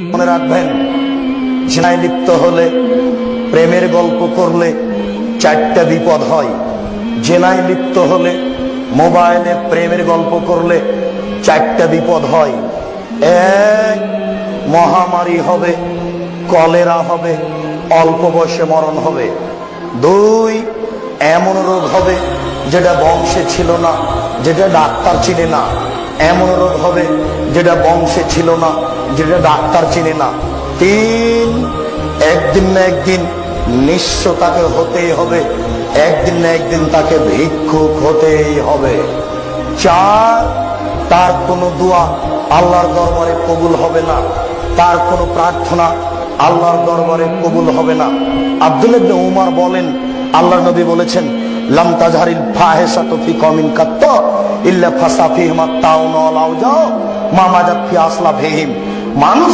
মনে রাখবেন জেনায় লিপ্ত হলে, প্রেমের গল্প করলে চারটা বিপদ হয়। জেনায় লিপ্ত হলে, মোবাইলে প্রেমের গল্প করলে চারটা বিপদ হয়। এক, মহামারী হবে, কলেরা হবে, অল্প বয়সে মরণ হবে। দুই, এমন রোগ হবে যেটা বংশে ছিল না, যেটা ডাক্তার চিনে না। এমন রোগ হবে যেটা বংশে ছিল না যেটা ডাক্তার চিনে না। তিন, একদিন না একদিন নিঃস্ব তাকে হতেই হবে। একদিন না একদিন তাকে ভিক্ষুক হতেই হবে। চার, তার কোনো দোয়া আল্লাহর দরবারে কবুল হবে না। তার কোনো প্রার্থনা আল্লাহর দরবারে কবুল হবে না। আব্দুল উমার বলেন আল্লাহ নবী বলেছেন, লাম তাজহারিল ফাহিশাতু ফি কওমিন কাত্ত ইল্লা ফাসাফিহিম ফি আসলাফিহিম। মানুষ